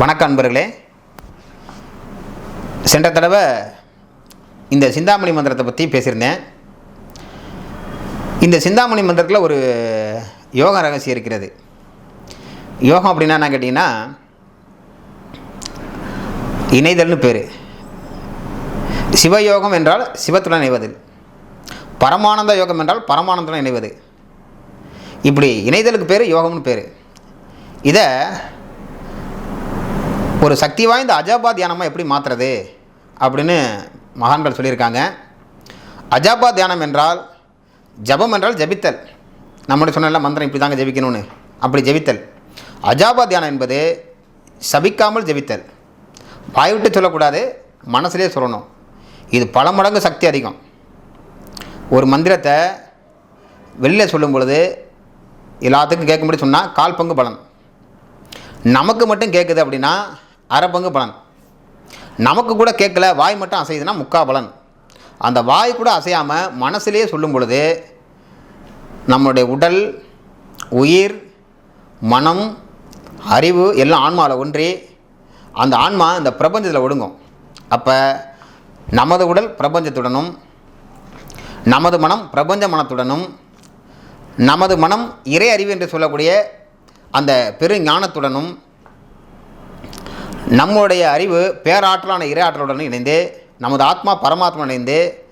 வணக்கம் அன்பர்களே. சென்ற தடவை இந்த சிந்தாமணி மந்திரத்தை பற்றி பேசியிருந்தேன். இந்த சிந்தாமணி மந்திரத்தில் ஒரு யோக ரகசியம் இருக்கிறது. யோகம் அப்படின்னா என்ன கேட்டிங்கன்னா இணைதல்னு பேர். சிவயோகம் என்றால் சிவத்துடன் இணைவது. பரமானந்த யோகம் என்றால் பரமானந்தத்துடன் இணைவது. இப்படி இணைதலுக்கு பேர் யோகம்னு பேர். இதை ஒரு சக்தி வாய்ந்த அஜாபா தியானமாக எப்படி மாற்றுறது அப்படின்னு மகான்கள் சொல்லியிருக்காங்க. அஜாபா தியானம் என்றால் ஜபம் என்றால் ஜபித்தல். நம்முடைய சொன்னல மந்திரம் இப்படி தாங்க ஜபிக்கணும்னு. அப்படி ஜபித்தல். அஜாபா தியானம் என்பது சபிக்காமல் ஜபித்தல். வாய்விட்டு சொல்லக்கூடாது மனசுலேயே சொல்லணும். இது பல மடங்கு சக்தி அதிகம். ஒரு மந்திரத்தை வெளியில் சொல்லும் பொழுது எல்லாத்துக்கும் கேட்கும்படி சொன்னால் கால் பங்கு பலன். நமக்கு மட்டும் கேட்குது அப்படின்னா அரை பங்கு பலன். நமக்கு கூட கேட்கல வாய் மட்டும் அசையுதுன்னா முக்கா பலன். அந்த வாய் கூட அசையாமல் மனசுலேயே சொல்லும் பொழுது நம்மளுடைய உடல் உயிர் மனம் அறிவு எல்லாம் ஆன்மாவில் ஒன்றி அந்த ஆன்மா இந்த பிரபஞ்சத்தில் ஒடுங்கும். அப்போ நமது உடல் பிரபஞ்சத்துடனும் நமது மனம் பிரபஞ்ச மனத்துடனும் நமது மனம் இறை அறிவு என்று சொல்லக்கூடிய அந்த பெரு ஞானத்துடனும் நம்முடைய அறிவு பேராற்றலான இறையாற்றலுடன் இணைந்து நமது ஆத்மா பரமாத்மா இணைந்து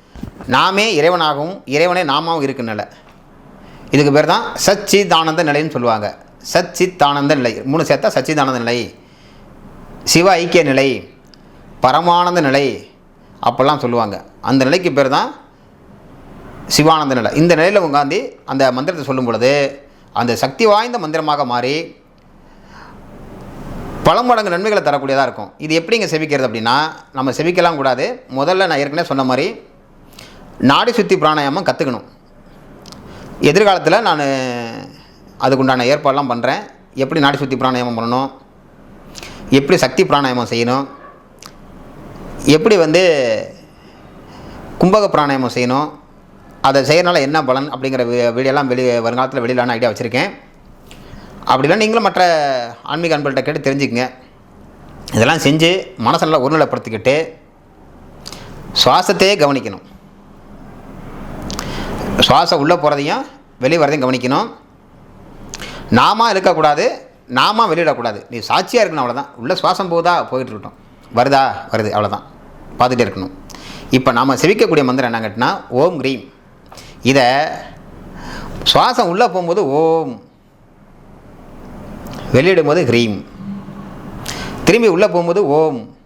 நாமே இறைவனாகவும் இறைவனே நாமாவும் இருக்குன்னு நிலை. இதுக்கு பேர் தான் சச்சிதானந்த நிலைன்னு சொல்லுவாங்க. சச்சித்தானந்த நிலை. மூணு சேர்த்தா சச்சிதானந்த நிலை. சிவ ஐக்கிய நிலை பரமானந்த நிலை அப்போல்லாம் சொல்லுவாங்க. அந்த நிலைக்கு பேர் தான் சிவானந்த நிலை. இந்த நிலையில் உட்காந்து அந்த மந்திரத்தை சொல்லும் பொழுது அந்த சக்தி வாய்ந்த மந்திரமாக மாறி பல மடங்கு நன்மைகளை தரக்கூடியதாக இருக்கும். இது எப்படிங்க செவிக்கிறது அப்படின்னா நம்ம செவிக்கலாம் கூடாது. முதல்ல நான் ஏற்கனவே சொன்ன மாதிரி நாடி சுத்தி பிராணாயாமம் கற்றுக்கணும் எதிர்காலத்தில் நான் அதுக்குண்டான ஏற்பாடெலாம் பண்ணுறேன் எப்படி நாடி சுத்தி பிராணாயாமம் பண்ணணும்? எப்படி சக்தி பிராணாயாமம் செய்யணும்? எப்படி வந்து கும்பக பிராணாயாமம் செய்யணும்? அதை செய்கிறனால என்ன பலன் அப்படிங்கிற வி- வீடியோலாம் வெளியே வருங்காலத்தில் வெளியிலான ஐடியா வச்சுருக்கேன். அப்படிலாம் நீங்களும் மற்ற ஆன்மீக அன்பர்கள்ட்ட கேட்டு தெரிஞ்சுக்கங்க. இதெல்லாம் செஞ்சு மனசை நல்லா ஒருநிலைப்படுத்திக்கிட்டு சுவாசத்தையே கவனிக்கணும். சுவாசம் உள்ளே போகிறதையும் வெளியே வரதையும் கவனிக்கணும். நாம இருக்கக்கூடாது நாம வெளியிடக்கூடாது. நீ சாட்சியாக இருக்கணும் அவ்வளோதான் உள்ளே சுவாசம் போகுதா? போயிட்டு இருக்கட்டும் வருதா? வருது. அவ்வளோதான் பார்த்துட்டே இருக்கணும். இப்போ நாம் செவிக்கக்கூடிய மந்திரம் என்ன கேட்டினா ஓம் க்ரீம். இதை சுவாசம் உள்ளே போகும்போது ஓம் வெளியிடும்போது ஹ்ரீம். திரும்பி உள்ளே போகும்போது ஓம்.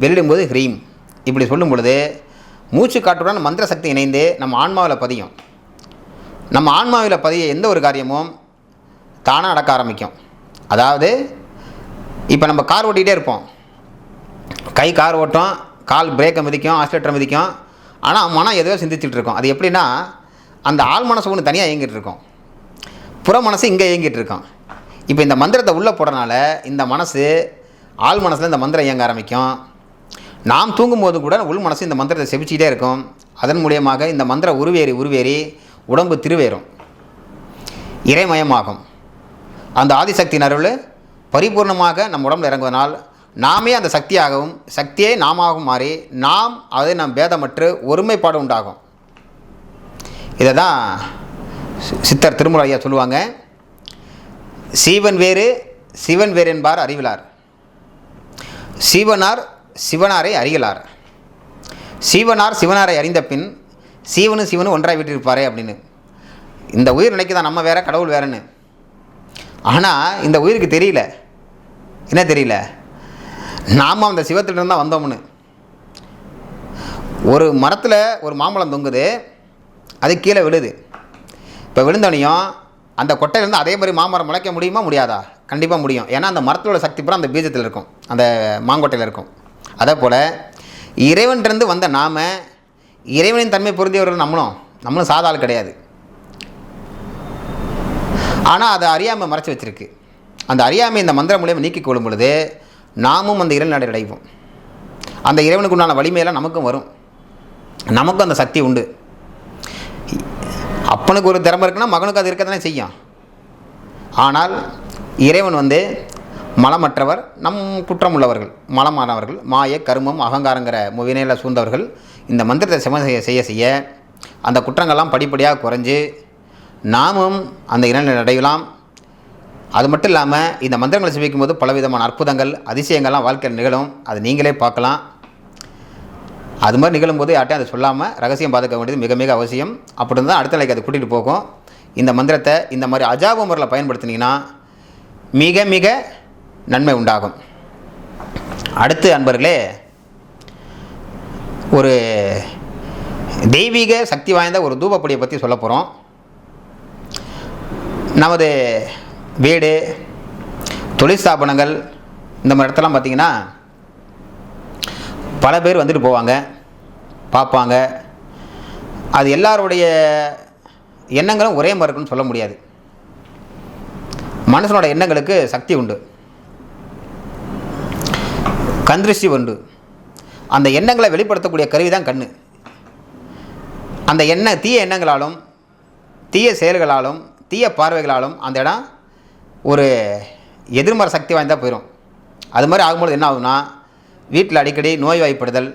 வெளியிடும்போது ஹ்ரீம். இப்படி சொல்லும் பொழுது மூச்சு காற்றுடன் மந்திர சக்தி இணைந்து நம்ம ஆன்மாவில் பதியும். நம்ம ஆன்மாவில் பதிய எந்த ஒரு காரியமும் தானாக நடக்க ஆரம்பிக்கும். அதாவது இப்போ நம்ம கார் ஓட்டிகிட்டே இருப்போம். கை கார் ஓட்டும் கால் பிரேக்கை மிதிக்கும் ஆக்சிலேட்டரை மிதிக்கும். ஆனால் மனம் எதையோ சிந்திச்சுட்டு இருக்கோம். அது எப்படின்னா அந்த ஆள் மனசு ஒன்று தனியாக இயங்கிட்டு இருக்கோம். புற மனசு இங்கே இயங்கிட்டு இருக்கோம். இப்போ இந்த மந்திரத்தை உள்ளே போடுறனால இந்த மனசு ஆள் மனசில் இந்த மந்திரம் இயங்க ஆரம்பிக்கும். நாம் தூங்கும்போது கூட உள் மனசு இந்த மந்திரத்தை செபிச்சிக்கிட்டே இருக்கும். அதன் மூலியமாக இந்த மந்திரம் உருவேறி உருவேறி உடம்பு திருவேறும். இறைமயமாகும். அந்த ஆதிசக்தி நருள் பரிபூர்ணமாக நம் உடம்புல இறங்குவதனால் நாமே அந்த சக்தியாகவும் சக்தியே நாமாகவும் மாறி நாம் அதை நம் பேதமற்று ஒருமைப்பாடு உண்டாகும். இதை தான் சித்தர் திருமுறை ஐயா சொல்லுவாங்க. சீவன் வேறு சிவன் வேறு என்பார் அறிவிலார். சீவனார் சிவனாரை அறியலார். சீவனார் சிவனாரை அறிந்த பின் சீவனும் சிவனும் ஒன்றாய் விட்டிருப்பாரே அப்படின்னு. இந்த உயிர் நினைக்குதான் நம்ம வேற கடவுள் வேறன்னு. ஆனால் இந்த உயிருக்கு தெரியல. என்ன தெரியல? நாம் அந்த சிவத்திலிருந்து தான் வந்தோம்னு. ஒரு மரத்தில் ஒரு மாம்பழம் தொங்குது அது கீழே விழுது. இப்போ விழுந்தோனையும் அந்த கொட்டையிலேருந்து அதே மாதிரி மாமரம் முளைக்க முடியுமா முடியாதா? கண்டிப்பாக முடியும். ஏன்னா அந்த மரத்தோட சக்தி பூரா அந்த பீஜத்தில் இருக்கும். அந்த மாங்கொட்டையில் இருக்கும். அதே போல் இறைவன்கிட்டருந்து வந்த நாம இறைவனின் தன்மை பொருந்தியவர்கள் நம்மளும். நம்மளும் சாதா ஆள் கிடையாது. ஆனால் அதை அறியாமை மறைச்சி வச்சிருக்கு. அந்த அறியாமை இந்த மந்திரம் மூலியமாக நீக்கிக் கொள்ளும் பொழுது நாமும் அந்த இறைவன் அடைவோம். அந்த இறைவனுக்கு உண்டான வலிமையெல்லாம் நமக்கும் வரும். நமக்கும் அந்த சக்தி உண்டு. அப்பனுக்கு ஒரு திறமை இருக்குன்னா மகனுக்கு அது இருக்க தானே செய்யும். ஆனால் இறைவன் வந்து மலமற்றவர் நம் குற்றம் உள்ளவர்கள் மலமானவர்கள் மாய கருமம் அகங்காரங்கிற முவினையில் சூழ்ந்தவர்கள் இந்த மந்திரத்தை செம செய்ய செய்ய செய்ய அந்த குற்றங்கள்லாம் படிப்படியாக குறைஞ்சு நாமும் அந்த இனநிலை அடையலாம். அது மட்டும் இல்லாமல் இந்த மந்திரங்களை சிவிக்கும் போது பலவிதமான அற்புதங்கள் அதிசயங்கள்லாம் வாழ்க்கையில் நிகழும். அது நீங்களே பார்க்கலாம். அது மாதிரி நிகழும்போது யார்ட்டையும் அதை சொல்லாமல் ரகசியம் பாதுகாக்க வேண்டியது மிக மிக அவசியம். அப்படி தான் அடுத்த நிலைக்கு அதை கூட்டிகிட்டு போகும். இந்த மந்திரத்தை இந்த மாதிரி அஜாப முறையில் பயன்படுத்தினீங்கன்னா மிக மிக நன்மை உண்டாகும். அடுத்து அன்பர்களே ஒரு தெய்வீக சக்தி வாய்ந்த ஒரு தூபப்பொடியை பற்றி சொல்ல போகிறோம் நமது வீடு தொழில் ஸ்தாபனங்கள் இந்த மாதிரி இடத்தெல்லாம் பார்த்திங்கன்னா பல பேர் வந்துட்டு போவாங்க பார்ப்பாங்க. அது எல்லாருடைய எண்ணங்களும் ஒரே மாதிரி இருக்குன்னு சொல்ல முடியாது. மனுஷனோட எண்ணங்களுக்கு சக்தி உண்டு. கந்திருஷ்டி உண்டு. அந்த எண்ணங்களை வெளிப்படுத்தக்கூடிய கருவி தான் கண் அந்த எண்ண தீய எண்ணங்களாலும் தீய செயல்களாலும் தீய பார்வைகளாலும் அந்த இடம் ஒரு எதிர்மறை சக்தி வாய்ந்தா போயிடும் அது மாதிரி ஆகும்போது என்ன ஆகும்னா வீட்டில் அடிக்கடி நோய்வாய்ப்படுதல்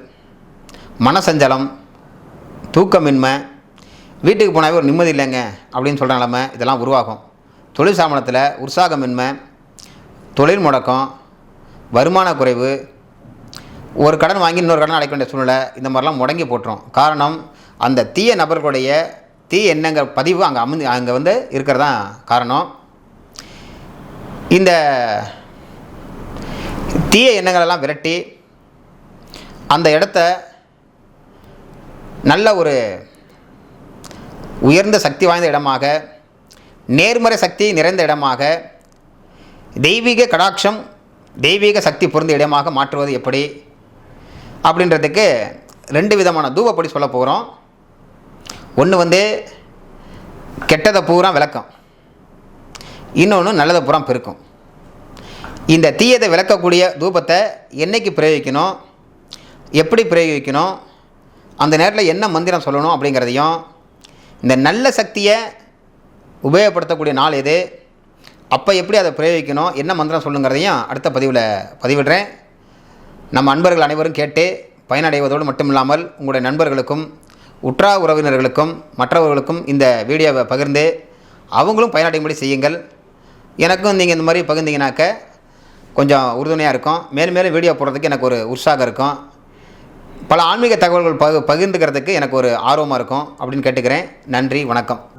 மனசஞ்சலம் தூக்கமின்மை வீட்டுக்கு போனாவே ஒரு நிம்மதி இல்லைங்க அப்படின்னு சொல்கிற நிலமை இதெல்லாம் உருவாகும். தொழில் சாமனத்தில் உற்சாகமின்மை தொழில் முடக்கம் வருமான குறைவு ஒரு கடன் வாங்கி இன்னொரு கடன் அடைக்க வேண்டிய சூழ்நிலை இந்த மாதிரிலாம் முடங்கி போட்டுரும். காரணம் அந்த தீய நபர்களுடைய தீய எண்ணங்கள் பதிவு அங்கே அமைந்து அங்கே வந்து இருக்கிறதான் காரணம். இந்த தீய எண்ணங்களெல்லாம் விரட்டி அந்த இடத்த நல்ல ஒரு உயர்ந்த சக்தி வாய்ந்த இடமாக நேர்மறை சக்தி நிறைந்த இடமாக தெய்வீக கடாட்சம் தெய்வீக சக்தி பொருந்த இடமாக மாற்றுவது எப்படி? அப்படின்றதுக்கு ரெண்டு விதமான தூவப்படி சொல்ல போகிறோம். ஒன்று வந்து கெட்டதை பூரா விளக்கம். இன்னொன்று நல்லதை பூரா பெருக்கும். இந்த தீயதை விளக்கக்கூடிய தூபத்தை என்றைக்கு பிரயோகிக்கணும்? எப்படி பிரயோகிக்கணும்? அந்த நேரத்தில் என்ன மந்திரம் சொல்லணும் அப்படிங்கிறதையும் இந்த நல்ல சக்தியை உபயோகப்படுத்தக்கூடிய நாள் எது? அப்போ எப்படி அதை பிரயோகிக்கணும்? என்ன மந்திரம் சொல்லுங்கிறதையும் அடுத்த பதிவில் பதிவிடுறேன். நம்ம அன்பர்கள் அனைவரும் கேட்டு பயனடைவதோடு மட்டும் இல்லாமல் உங்களுடைய நண்பர்களுக்கும் உற்றா உறவினர்களுக்கும் மற்றவர்களுக்கும் இந்த வீடியோவை பகிர்ந்து அவங்களும் பயனடையும்படி செய்யுங்கள். எனக்கும் நீங்கள் இந்த மாதிரி பகிர்ந்தீங்கனாக்க கொஞ்சம் உறுதுணையாக இருக்கும். மேலும் மேலும் வீடியோ போடுறதுக்கு எனக்கு ஒரு உற்சாகம் இருக்கும். பல ஆன்மீக தகவல்கள் பகிர்ந்துக்கிறதுக்கு எனக்கு ஒரு ஆர்வமாக இருக்கும் அப்படின்னு கேட்டுக்கிறேன். நன்றி வணக்கம்.